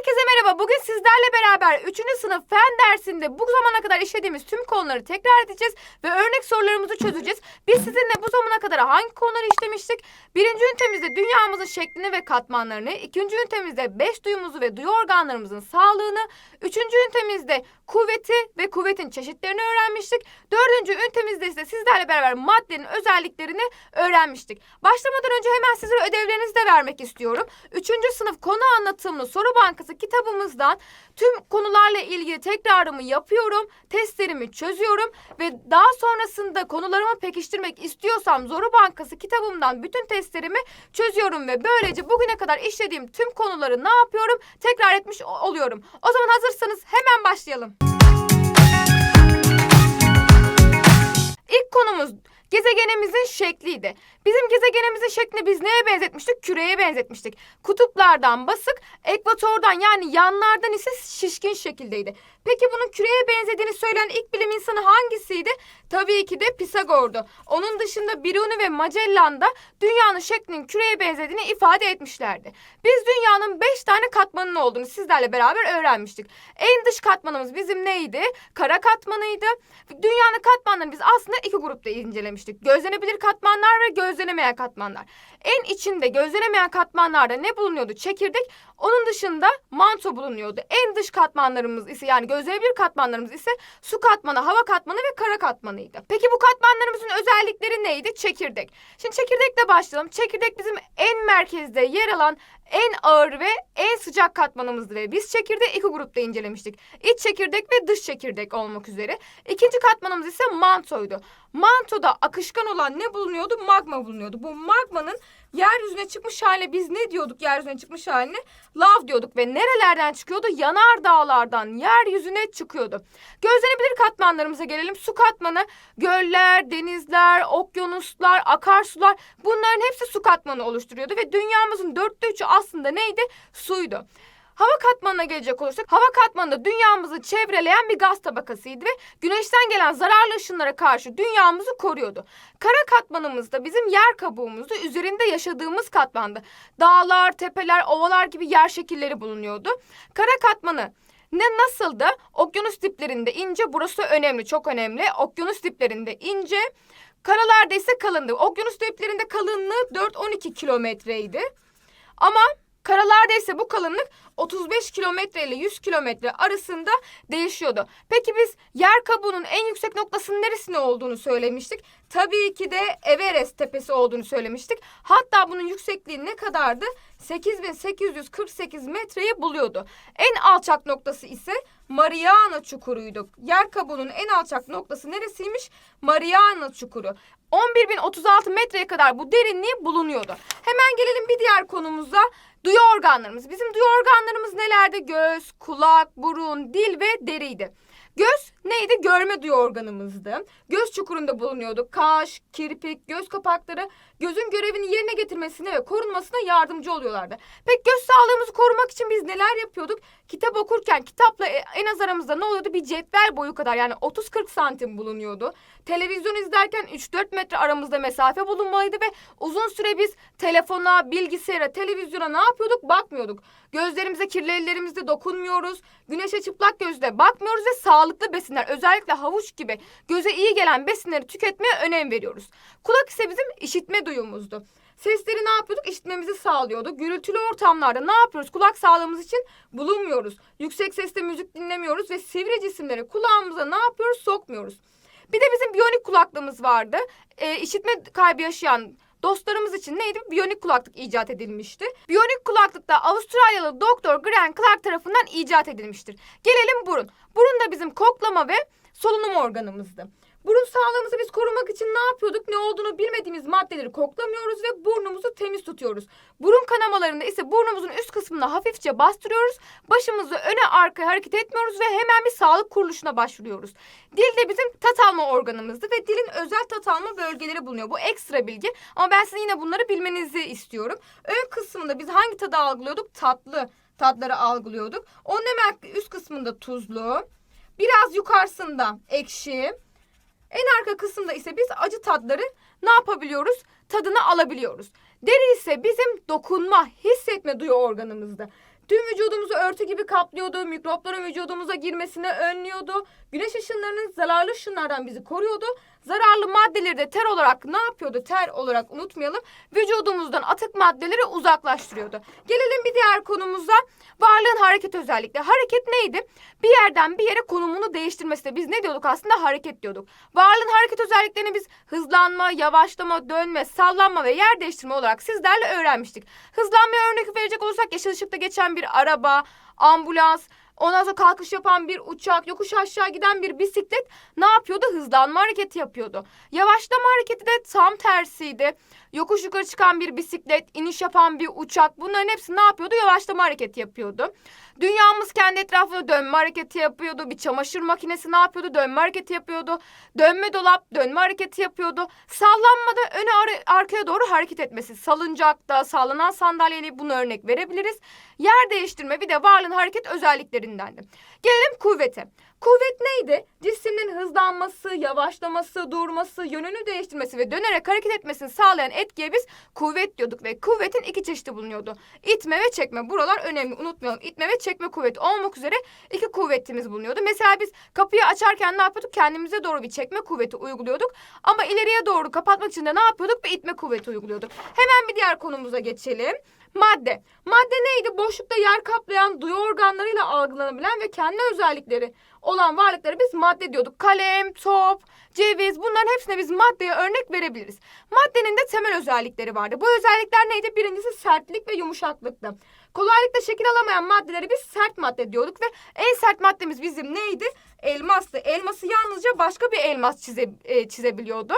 Herkese merhaba. Bugün sizlerle beraber 3. sınıf fen dersinde bu zamana kadar işlediğimiz tüm konuları tekrar edeceğiz ve örnek sorularımızı çözeceğiz. Biz sizinle bu zamana kadar hangi konuları işlemiştik? Birinci ünitemizde dünyamızın şeklini ve katmanlarını, ikinci ünitemizde beş duyumuzu ve duyu organlarımızın sağlığını, üçüncü ünitemizde kuvveti ve kuvvetin çeşitlerini öğrenmiştik. Dördüncü ünitemizde ise sizlerle beraber maddenin özelliklerini öğrenmiştik. Başlamadan önce hemen sizlere ödevlerinizi de vermek istiyorum. Üçüncü sınıf konu anlatımlı soru bankası kitabımızdan tüm konularla ilgili tekrarımı yapıyorum. Testlerimi çözüyorum ve daha sonrasında konularımı pekiştirmek istiyorsam Zoru Bankası kitabımdan bütün testlerimi çözüyorum ve böylece bugüne kadar işlediğim tüm konuları ne yapıyorum? Tekrar etmiş oluyorum. O zaman hazırsanız hemen başlayalım. İlk konumuz gezegenimizin şekliydi. Bizim gezegenimizin şeklini biz neye benzetmiştik? Küreye benzetmiştik. Kutuplardan basık, ekvatordan yani yanlardan ise şişkin şekildeydi. Peki bunun küreye benzediğini söyleyen ilk bilim insanı hangisiydi? Tabii ki de Pisagor'du. Onun dışında Biruni ve Magellan da dünyanın şeklinin küreye benzediğini ifade etmişlerdi. Biz dünyanın beş tane katmanının olduğunu sizlerle beraber öğrenmiştik. En dış katmanımız bizim neydi? Kara katmanıydı. Dünyanın katmanlarını biz aslında iki grupta incelemiştik. Gözlenebilir katmanlar ve gözlenemeyen katmanlar. En içinde gözlenemeyen katmanlarda ne bulunuyordu? Çekirdek. Onun dışında manto bulunuyordu. En dış katmanlarımız ise yani gözlenebilir katmanlarımız ise su katmanı, hava katmanı ve kara katmanıydı. Peki bu katmanlarımızın özellikleri neydi? Çekirdek. Şimdi çekirdekle başlayalım. Çekirdek bizim en merkezde yer alan en ağır ve en sıcak katmanımızdı ve biz çekirdeği iki grupta incelemiştik. İç çekirdek ve dış çekirdek olmak üzere. İkinci katmanımız ise mantoydu. Mantoda akışkan olan ne bulunuyordu? Magma bulunuyordu. Bu magmanın yeryüzüne çıkmış haline biz ne diyorduk yeryüzüne çıkmış haline? Lav diyorduk ve nerelerden çıkıyordu? Yanar dağlardan yeryüzüne çıkıyordu. Gözlenebilir katmanlarımıza gelelim. Su katmanı, göller, denizler, okyanuslar, akarsular bunların hepsi su katmanı oluşturuyordu ve dünyamızın dörtte üçü aslında neydi? Suydu. Hava katmanına gelecek olursak hava katmanı da dünyamızı çevreleyen bir gaz tabakasıydı ve güneşten gelen zararlı ışınlara karşı dünyamızı koruyordu. Kara katmanımız da bizim yer kabuğumuzda üzerinde yaşadığımız katmandı. Dağlar, tepeler, ovalar gibi yer şekilleri bulunuyordu. Kara katmanı ne nasıldı? Okyanus diplerinde ince, burası önemli, çok önemli. Okyanus diplerinde ince, karalarda ise kalındı. Okyanus diplerinde kalınlığı 4-12 kilometreydi. Ama karalarda ise bu kalınlık 35 kilometre ile 100 kilometre arasında değişiyordu. Peki biz yer kabuğunun en yüksek noktasının neresinde olduğunu söylemiştik. Tabii ki de Everest tepesi olduğunu söylemiştik. Hatta bunun yüksekliği ne kadardı? 8848 metreyi buluyordu. En alçak noktası ise Mariana Çukuru'ydu. Yer kabuğunun en alçak noktası neresiymiş? Mariana Çukuru. 11.036 metreye kadar bu derinliği bulunuyordu. Hemen gelelim bir diğer konumuza. Duyu organlarımız. Bizim duyu organlarımız nelerdi? Göz, kulak, burun, dil ve deriydi. Göz neydi? Görme duyu organımızdı. Göz çukurunda bulunuyordu. Kaş, kirpik, göz kapakları gözün görevini yerine getirmesine ve korunmasına yardımcı oluyorlardı. Peki göz sağlığımızı korumak için biz neler yapıyorduk? Kitap okurken kitapla e- en az aramızda ne oluyordu? Bir cetvel boyu kadar yani 30-40 santim bulunuyordu. Televizyon izlerken 3-4 metre aramızda mesafe bulunmalıydı ve uzun süre biz telefona, bilgisayara, televizyona ne yapıyorduk? Bakmıyorduk. Gözlerimize, kirli ellerimizle dokunmuyoruz. Güneşe çıplak gözle bakmıyoruz ve sağlıklı besinler özellikle havuç gibi göze iyi gelen besinleri tüketmeye önem veriyoruz. Kulak ise bizim işitme duyumuzdu. Sesleri ne yapıyorduk? İşitmemizi sağlıyordu. Gürültülü ortamlarda ne yapıyoruz? Kulak sağlığımız için bulunmuyoruz. Yüksek sesle müzik dinlemiyoruz ve sivri cisimleri kulağımıza ne yapıyoruz? Sokmuyoruz. Bir de bizim biyonik kulaklığımız vardı. Ee, işitme kaybı yaşayan dostlarımız için neydi? Biyonik kulaklık icat edilmişti. Biyonik kulaklık da Avustralyalı doktor Graham Clark tarafından icat edilmiştir. Gelelim burun. Burun da bizim koklama ve solunum organımızdı. Burun sağlığımızı biz korumak için ne yapıyorduk? Ne olduğunu bilmediğimiz maddeleri koklamıyoruz ve burnumuzu temiz tutuyoruz. Burun kanamalarında ise burnumuzun üst kısmına hafifçe bastırıyoruz. Başımızı öne arkaya hareket etmiyoruz ve hemen bir sağlık kuruluşuna başvuruyoruz. Dil de bizim tat alma organımızdı ve dilin özel tat alma bölgeleri bulunuyor. Bu ekstra bilgi ama ben sizin yine bunları bilmenizi istiyorum. Ön kısmında biz hangi tadı algılıyorduk? Tatlı tatları algılıyorduk. Onun hemen üst kısmında tuzlu, biraz yukarısında ekşi, en arka kısımda ise biz acı tatları ne yapabiliyoruz? Tadını alabiliyoruz. Deri ise bizim dokunma, hissetme duyu organımızdı. Tüm vücudumuzu örtü gibi kaplıyordu. Mikropların vücudumuza girmesini önlüyordu. Güneş ışınlarının zararlı ışınlardan bizi koruyordu. Zararlı maddeleri de ter olarak ne yapıyordu? Ter olarak unutmayalım. Vücudumuzdan atık maddeleri uzaklaştırıyordu. Gelelim bir diğer konumuza. Varlığın hareket özellikleri. Hareket neydi? Bir yerden bir yere konumunu değiştirmesi de biz ne diyorduk aslında? Hareket diyorduk. Varlığın hareket özelliklerini biz hızlanma, yavaşlama, dönme, sallanma ve yer değiştirme olarak sizlerle öğrenmiştik. Hızlanmaya örnek verecek olursak yeşil ışıkta geçen bir araba, ambulans, Ondan sonra kalkış yapan bir uçak, yokuş aşağı giden bir bisiklet ne yapıyordu? Hızlanma hareketi yapıyordu. Yavaşlama hareketi de tam tersiydi. Yokuş yukarı çıkan bir bisiklet, iniş yapan bir uçak bunların hepsi ne yapıyordu? Yavaşlama hareketi yapıyordu. Dünyamız kendi etrafında dönme hareketi yapıyordu. Bir çamaşır makinesi ne yapıyordu? Dönme hareketi yapıyordu. Dönme dolap dönme hareketi yapıyordu. Sallanmada öne ar- arkaya doğru hareket etmesi. Salıncakta, sallanan sandalyeyle bunu örnek verebiliriz. Yer değiştirme bir de varlığın hareket özelliklerindendi. Gelelim kuvvete. Kuvvet neydi? Cismin hızlanması, yavaşlaması, durması, yönünü değiştirmesi ve dönerek hareket etmesini sağlayan etkiye biz kuvvet diyorduk ve kuvvetin iki çeşidi bulunuyordu. İtme ve çekme. Buralar önemli unutmayalım. İtme ve çekme kuvveti olmak üzere iki kuvvetimiz bulunuyordu. Mesela biz kapıyı açarken ne yapıyorduk? Kendimize doğru bir çekme kuvveti uyguluyorduk. Ama ileriye doğru kapatmak için de ne yapıyorduk? Bir itme kuvveti uyguluyorduk. Hemen bir diğer konumuza geçelim. Madde. Madde neydi? Boşlukta yer kaplayan, duyu organlarıyla algılanabilen ve kendi özellikleri olan varlıkları biz madde diyorduk. Kalem, top, ceviz bunların hepsine biz maddeye örnek verebiliriz. Maddenin de temel özellikleri vardı. Bu özellikler neydi? Birincisi sertlik ve yumuşaklıktı. Kolaylıkla şekil alamayan maddeleri biz sert madde diyorduk ve en sert maddemiz bizim neydi? Elmastı. Elması yalnızca başka bir elmas çize, e, çizebiliyordu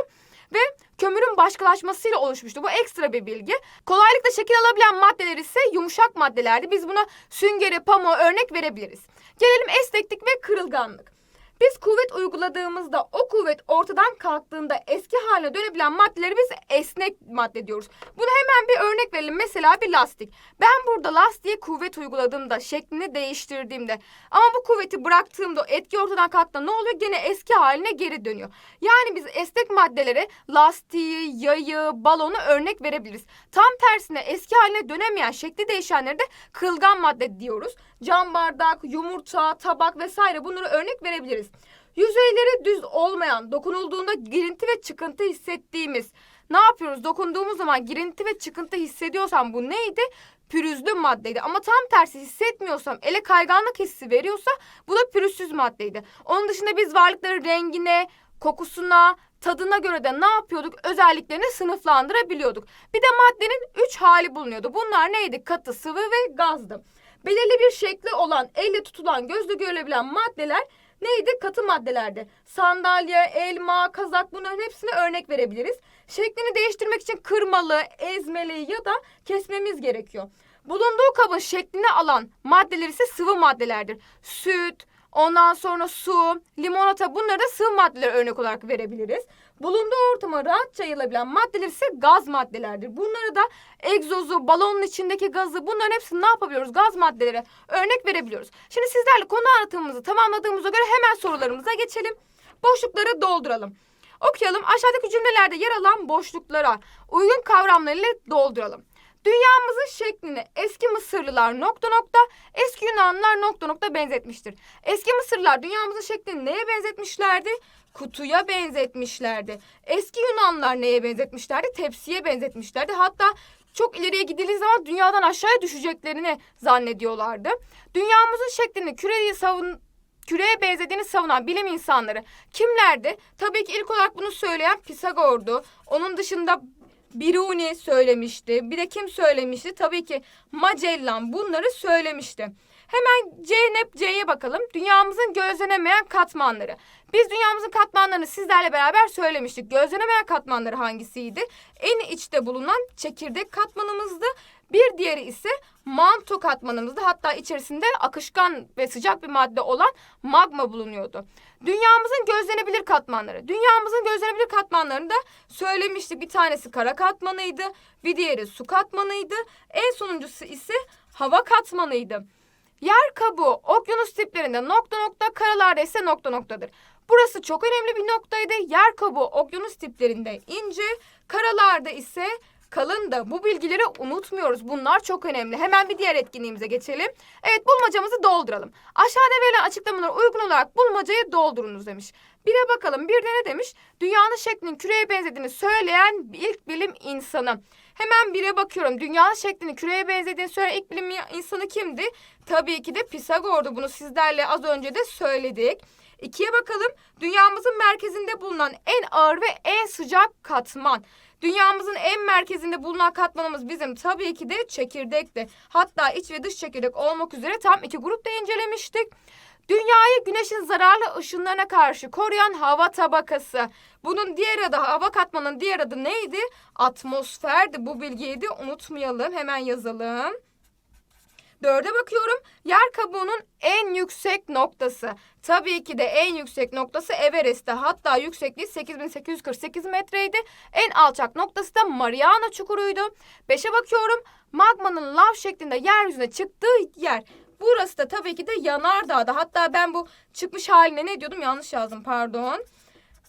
ve kömürün başkalaşmasıyla oluşmuştu. Bu ekstra bir bilgi. Kolaylıkla şekil alabilen maddeler ise yumuşak maddelerdi. Biz buna süngeri, pamuğu örnek verebiliriz. Gelelim esneklik ve kırılganlık. Biz kuvvet uyguladığımızda o kuvvet ortadan kalktığında eski haline dönebilen maddeleri biz esnek madde diyoruz. Buna hemen bir örnek verelim. Mesela bir lastik. Ben burada lastiğe kuvvet uyguladığımda, şeklini değiştirdiğimde ama bu kuvveti bıraktığımda etki ortadan kalktığında ne oluyor? Gene eski haline geri dönüyor. Yani biz esnek maddelere lastiği, yayı, balonu örnek verebiliriz. Tam tersine eski haline dönemeyen, şekli değişenlere de kırılgan madde diyoruz. Cam bardak, yumurta, tabak vesaire bunları örnek verebiliriz. Yüzeyleri düz olmayan, dokunulduğunda girinti ve çıkıntı hissettiğimiz. Ne yapıyoruz? Dokunduğumuz zaman girinti ve çıkıntı hissediyorsam bu neydi? Pürüzlü maddeydi. Ama tam tersi hissetmiyorsam, ele kayganlık hissi veriyorsa bu da pürüzsüz maddeydi. Onun dışında biz varlıkları rengine, kokusuna, tadına göre de ne yapıyorduk? Özelliklerini sınıflandırabiliyorduk. Bir de maddenin üç hali bulunuyordu. Bunlar neydi? Katı, sıvı ve gazdı. Belirli bir şekli olan, elle tutulan, gözle görülebilen maddeler neydi? Katı maddelerdi. Sandalye, elma, kazak bunların hepsine örnek verebiliriz. Şeklini değiştirmek için kırmalı, ezmeli ya da kesmemiz gerekiyor. Bulunduğu kabın şeklini alan maddeler ise sıvı maddelerdir. Süt, ondan sonra su, limonata bunları da sıvı maddeler örnek olarak verebiliriz. Bulunduğu ortama rahatça yayılabilan maddeler ise gaz maddelerdir. Bunları da egzozu, balonun içindeki gazı bunların hepsini ne yapabiliyoruz? Gaz maddeleri örnek verebiliyoruz. Şimdi sizlerle konu anlatımımızı tamamladığımıza göre hemen sorularımıza geçelim. Boşlukları dolduralım. Okuyalım. Aşağıdaki cümlelerde yer alan boşluklara uygun kavramlarıyla dolduralım. Dünyamızın şeklini eski Mısırlılar nokta nokta, eski Yunanlılar nokta nokta benzetmiştir. Eski Mısırlılar dünyamızın şeklini neye benzetmişlerdi? Kutuya benzetmişlerdi. Eski Yunanlılar neye benzetmişlerdi? Tepsiye benzetmişlerdi. Hatta çok ileriye gidildiği zaman dünyadan aşağıya düşeceklerini zannediyorlardı. Dünyamızın şeklini küreyi savun küreye benzediğini savunan bilim insanları kimlerdi? Tabii ki ilk olarak bunu söyleyen Pisagor'du. Onun dışında Biruni söylemişti. Bir de kim söylemişti? Tabii ki Magellan bunları söylemişti. Hemen C nep C'ye bakalım. Dünyamızın gözlenemeyen katmanları. Biz dünyamızın katmanlarını sizlerle beraber söylemiştik. Gözlenemeyen katmanları hangisiydi? En içte bulunan çekirdek katmanımızdı. Bir diğeri ise manto katmanımızdı. Hatta içerisinde akışkan ve sıcak bir madde olan magma bulunuyordu. Dünyamızın gözlenebilir katmanları. Dünyamızın gözlenebilir katmanlarını da söylemiştik. Bir tanesi kara katmanıydı. Bir diğeri su katmanıydı. En sonuncusu ise hava katmanıydı. Yer kabuğu okyanus tiplerinde nokta nokta karalarda ise nokta noktadır. Burası çok önemli bir noktaydı. Yer kabuğu okyanus tiplerinde ince, karalarda ise kalın da bu bilgileri unutmuyoruz. Bunlar çok önemli. Hemen bir diğer etkinliğimize geçelim. Evet bulmacamızı dolduralım. Aşağıda verilen açıklamalara uygun olarak bulmacayı doldurunuz demiş. Bire bakalım. Bir de ne demiş? Dünyanın şeklinin küreye benzediğini söyleyen ilk bilim insanı. Hemen bire bakıyorum. Dünyanın şeklinin küreye benzediğini söyleyen ilk bilim insanı kimdi? Tabii ki de Pisagor'du. Bunu sizlerle az önce de söyledik. İkiye bakalım. Dünyamızın merkezinde bulunan en ağır ve en sıcak katman. Dünyamızın en merkezinde bulunan katmanımız bizim tabii ki de çekirdekti. Hatta iç ve dış çekirdek olmak üzere tam iki grupta incelemiştik. Dünyayı güneşin zararlı ışınlarına karşı koruyan hava tabakası. Bunun diğer adı hava katmanının diğer adı neydi? Atmosferdi. Bu bilgiyi de unutmayalım. Hemen yazalım. Dörde bakıyorum. Yer kabuğunun en yüksek noktası. Tabii ki de en yüksek noktası Everest'te. Hatta yüksekliği 8848 metreydi. En alçak noktası da Mariana Çukuru'ydu. Beşe bakıyorum. Magmanın lav şeklinde yeryüzüne çıktığı yer. Burası da tabii ki de yanardağda. Hatta ben bu çıkmış haline ne diyordum? Yanlış yazdım pardon.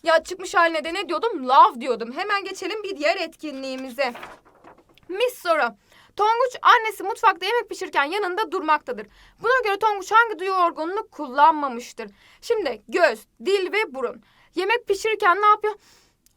Ya çıkmış haline de ne diyordum? Lav diyordum. Hemen geçelim bir diğer etkinliğimize. Mis soru. Tonguç annesi mutfakta yemek pişirirken yanında durmaktadır. Buna göre Tonguç hangi duyu organını kullanmamıştır? Şimdi göz, dil ve burun. Yemek pişirirken ne yapıyor?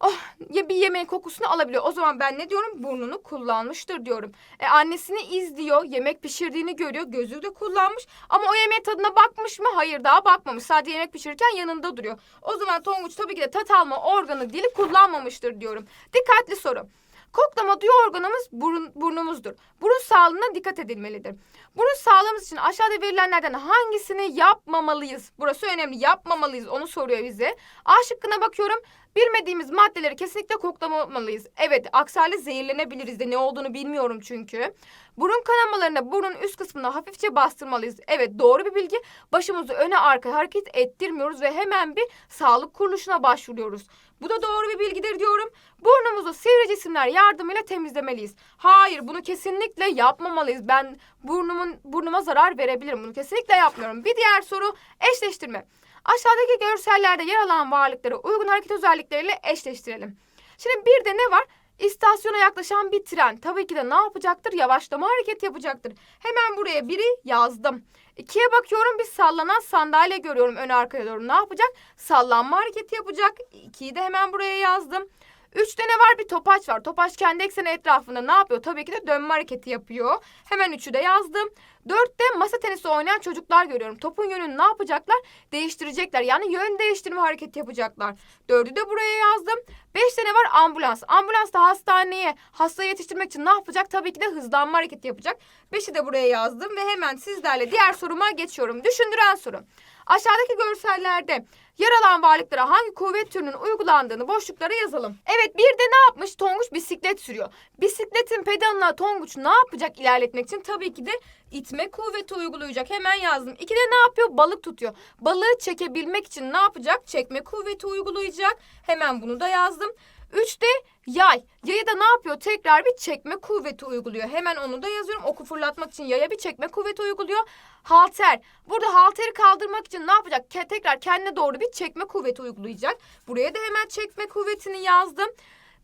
Oh ya bir yemeğin kokusunu alabiliyor. O zaman ben ne diyorum? Burnunu kullanmıştır diyorum. E annesini izliyor, yemek pişirdiğini görüyor, gözü de kullanmış. Ama o yemeğin tadına bakmış mı? Hayır daha bakmamış. Sadece yemek pişirirken yanında duruyor. O zaman Tonguç tabii ki de tat alma organı dili kullanmamıştır diyorum. Dikkatli soru. Koklama duyu organımız burun, burnumuzdur. Burun sağlığına dikkat edilmelidir. Burun sağlığımız için aşağıda verilenlerden hangisini yapmamalıyız? Burası önemli. Yapmamalıyız. Onu soruyor bize. A şıkkına bakıyorum. Bilmediğimiz maddeleri kesinlikle koklamamalıyız. Evet, aksi zehirlenebiliriz de ne olduğunu bilmiyorum çünkü. Burun kanamalarına burnun üst kısmına hafifçe bastırmalıyız. Evet, doğru bir bilgi. Başımızı öne arkaya hareket ettirmiyoruz ve hemen bir sağlık kuruluşuna başvuruyoruz. Bu da doğru bir bilgidir diyorum. Burnumuzu sivri cisimler yardımıyla temizlemeliyiz. Hayır, bunu kesinlikle yapmamalıyız. Ben burnumun burnuma zarar verebilirim. Bunu kesinlikle yapmıyorum. Bir diğer soru eşleştirme. Aşağıdaki görsellerde yer alan varlıkları uygun hareket özellikleriyle eşleştirelim. Şimdi bir de ne var? İstasyona yaklaşan bir tren tabii ki de ne yapacaktır? Yavaşlama hareket yapacaktır. Hemen buraya biri yazdım. İkiye bakıyorum bir sallanan sandalye görüyorum ön arkaya doğru. Ne yapacak? Sallanma hareketi yapacak. İkiyi de hemen buraya yazdım. Üçte ne var? Bir topaç var. Topaç kendi ekseni etrafında ne yapıyor? Tabii ki de dönme hareketi yapıyor. Hemen üçü de yazdım. Dörtte masa tenisi oynayan çocuklar görüyorum. Topun yönünü ne yapacaklar? Değiştirecekler. Yani yön değiştirme hareketi yapacaklar. Dördü de buraya yazdım. Beşte ne var? Ambulans. Ambulans da hastaneye hastayı yetiştirmek için ne yapacak? Tabii ki de hızlanma hareketi yapacak. Beşi de buraya yazdım ve hemen sizlerle diğer soruma geçiyorum. Düşündüren soru. Aşağıdaki görsellerde yer alan varlıklara hangi kuvvet türünün uygulandığını boşluklara yazalım. Evet bir de ne yapmış? Tonguç bisiklet sürüyor. Bisikletin pedalına Tonguç ne yapacak ilerletmek için? Tabii ki de itme kuvveti uygulayacak. Hemen yazdım. İkide ne yapıyor? Balık tutuyor. Balığı çekebilmek için ne yapacak? Çekme kuvveti uygulayacak. Hemen bunu da yazdım. Üçte yay. Yaya da ne yapıyor? Tekrar bir çekme kuvveti uyguluyor. Hemen onu da yazıyorum. Oku fırlatmak için yaya bir çekme kuvveti uyguluyor. Halter. Burada halteri kaldırmak için ne yapacak? Ke- tekrar kendine doğru bir çekme kuvveti uygulayacak. Buraya da hemen çekme kuvvetini yazdım.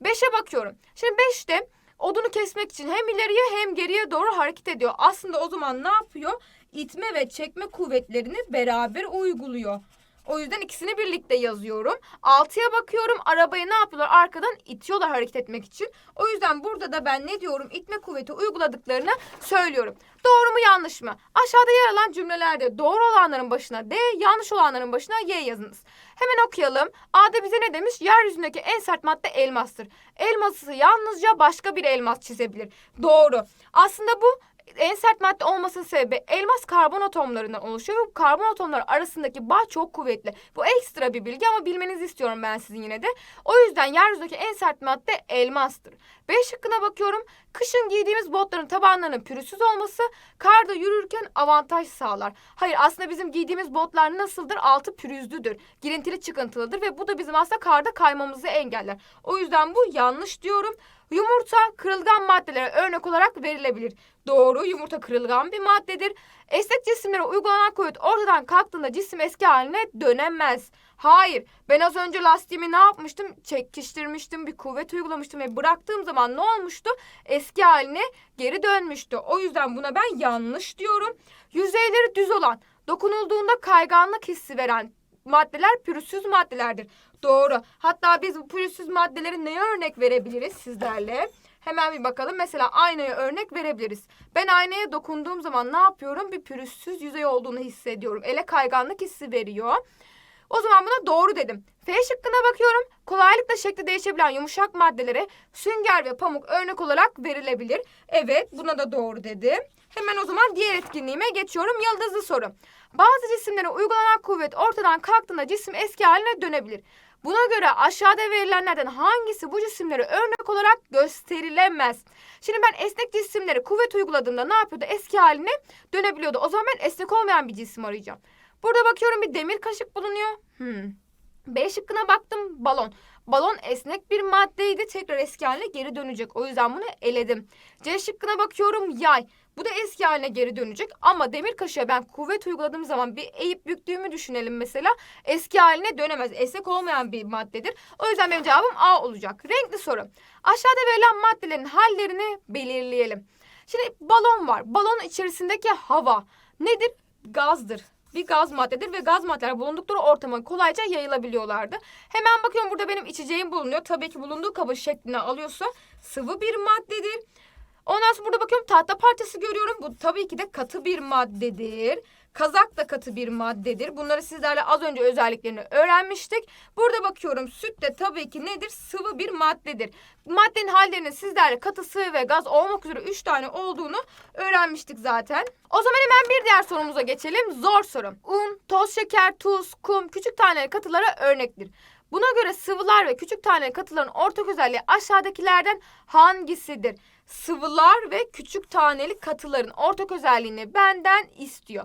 Beşe bakıyorum. Şimdi beşte odunu kesmek için hem ileriye hem geriye doğru hareket ediyor. Aslında o zaman ne yapıyor? İtme ve çekme kuvvetlerini beraber uyguluyor. O yüzden ikisini birlikte yazıyorum. Altıya bakıyorum. Arabayı ne yapıyorlar? Arkadan itiyorlar hareket etmek için. O yüzden burada da ben ne diyorum? İtme kuvveti uyguladıklarını söylüyorum. Doğru mu yanlış mı? Aşağıda yer alan cümlelerde doğru olanların başına D, yanlış olanların başına Y yazınız. Hemen okuyalım. A'da bize ne demiş? Yeryüzündeki en sert madde elmastır. Elması yalnızca başka bir elmas çizebilir. Doğru. Aslında bu en sert madde olmasının sebebi elmas karbon atomlarından oluşuyor ve bu karbon atomları arasındaki bağ çok kuvvetli. Bu ekstra bir bilgi ama bilmenizi istiyorum ben sizin yine de. O yüzden yeryüzündeki en sert madde elmastır. B şıkkına bakıyorum. Kışın giydiğimiz botların tabanlarının pürüzsüz olması karda yürürken avantaj sağlar. Hayır aslında bizim giydiğimiz botlar nasıldır? Altı pürüzlüdür. Girintili çıkıntılıdır ve bu da bizim aslında karda kaymamızı engeller. O yüzden bu yanlış diyorum. Yumurta kırılgan maddelere örnek olarak verilebilir. Doğru, yumurta kırılgan bir maddedir. Esnek cisimlere uygulanan kuvvet ortadan kalktığında cisim eski haline dönemez. Hayır, ben az önce lastiğimi ne yapmıştım? Çekiştirmiştim, bir kuvvet uygulamıştım ve bıraktığım zaman ne olmuştu? Eski haline geri dönmüştü. O yüzden buna ben yanlış diyorum. Yüzeyleri düz olan, dokunulduğunda kayganlık hissi veren maddeler pürüzsüz maddelerdir. Doğru. Hatta biz bu pürüzsüz maddeleri neye örnek verebiliriz sizlerle? Hemen bir bakalım. Mesela aynaya örnek verebiliriz. Ben aynaya dokunduğum zaman ne yapıyorum? Bir pürüzsüz yüzey olduğunu hissediyorum. Ele kayganlık hissi veriyor. O zaman buna doğru dedim. F şıkkına bakıyorum. Kolaylıkla şekli değişebilen yumuşak maddelere sünger ve pamuk örnek olarak verilebilir. Evet buna da doğru dedim. Hemen o zaman diğer etkinliğime geçiyorum. Yıldızlı soru. Bazı cisimlere uygulanan kuvvet ortadan kalktığında cisim eski haline dönebilir. Buna göre aşağıda verilenlerden hangisi bu cisimlere örnek olarak gösterilemez? Şimdi ben esnek cisimlere kuvvet uyguladığımda ne yapıyordu? Eski haline dönebiliyordu. O zaman ben esnek olmayan bir cisim arayacağım. Burada bakıyorum bir demir kaşık bulunuyor. Hmm. B şıkkına baktım balon. Balon esnek bir maddeydi. Tekrar eski haline geri dönecek. O yüzden bunu eledim. C şıkkına bakıyorum yay. Bu da eski haline geri dönecek. Ama demir kaşığa ben kuvvet uyguladığım zaman bir eğip büktüğümü düşünelim mesela. Eski haline dönemez. Esnek olmayan bir maddedir. O yüzden benim cevabım A olacak. Renkli soru. Aşağıda verilen maddelerin hallerini belirleyelim. Şimdi balon var. Balon içerisindeki hava nedir? Gazdır bir gaz maddedir ve gaz maddeler bulundukları ortama kolayca yayılabiliyorlardı. Hemen bakıyorum burada benim içeceğim bulunuyor. Tabii ki bulunduğu kabı şeklini alıyorsa sıvı bir maddedir. Ondan sonra burada bakıyorum tahta parçası görüyorum. Bu tabii ki de katı bir maddedir. Kazak da katı bir maddedir. Bunları sizlerle az önce özelliklerini öğrenmiştik. Burada bakıyorum süt de tabii ki nedir? Sıvı bir maddedir. Maddenin hallerinin sizlerle katı, sıvı ve gaz olmak üzere 3 tane olduğunu öğrenmiştik zaten. O zaman hemen bir diğer sorumuza geçelim. Zor soru. Un, toz şeker, tuz, kum küçük taneli katılara örnektir. Buna göre sıvılar ve küçük taneli katıların ortak özelliği aşağıdakilerden hangisidir? Sıvılar ve küçük taneli katıların ortak özelliğini benden istiyor.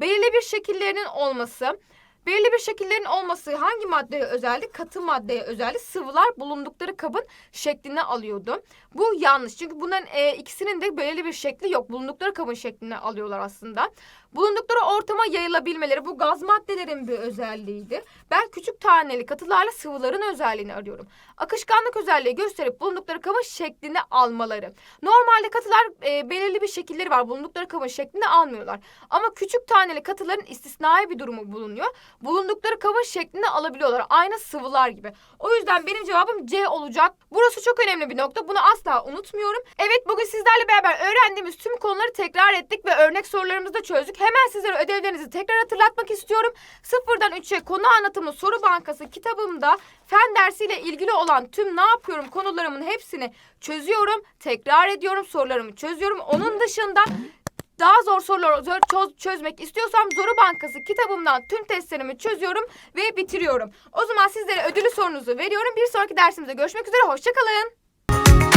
Belirli bir şekillerinin olması, belirli bir şekillerin olması hangi maddeye özeldi? Katı maddeye özeldi. Sıvılar bulundukları kabın şeklini alıyordu. Bu yanlış. Çünkü bunların e, ikisinin de belirli bir şekli yok. Bulundukları kabın şeklini alıyorlar aslında. Bulundukları ortama yayılabilmeleri bu gaz maddelerin bir özelliğiydi. Ben küçük taneli katılarla sıvıların özelliğini arıyorum. Akışkanlık özelliği gösterip bulundukları kabın şeklini almaları. Normalde katılar e, belirli bir şekilleri var. Bulundukları kabın şeklini almıyorlar. Ama küçük taneli katıların istisnai bir durumu bulunuyor. Bulundukları kabın şeklini alabiliyorlar. Aynı sıvılar gibi. O yüzden benim cevabım C olacak. Burası çok önemli bir nokta. Bunu asla unutmuyorum. Evet bugün sizlerle beraber öğrendiğimiz tüm konuları tekrar ettik ve örnek sorularımızı da çözdük. Hemen sizlere ödevlerinizi tekrar hatırlatmak istiyorum. Sıfırdan 3'e konu anlatımı soru bankası kitabımda fen dersiyle ilgili olan tüm ne yapıyorum konularımın hepsini çözüyorum. Tekrar ediyorum sorularımı çözüyorum. Onun dışında daha zor soruları çöz- çözmek istiyorsam Zoru Bankası kitabımdan tüm testlerimi çözüyorum ve bitiriyorum. O zaman sizlere ödülü sorunuzu veriyorum. Bir sonraki dersimizde görüşmek üzere. Hoşçakalın.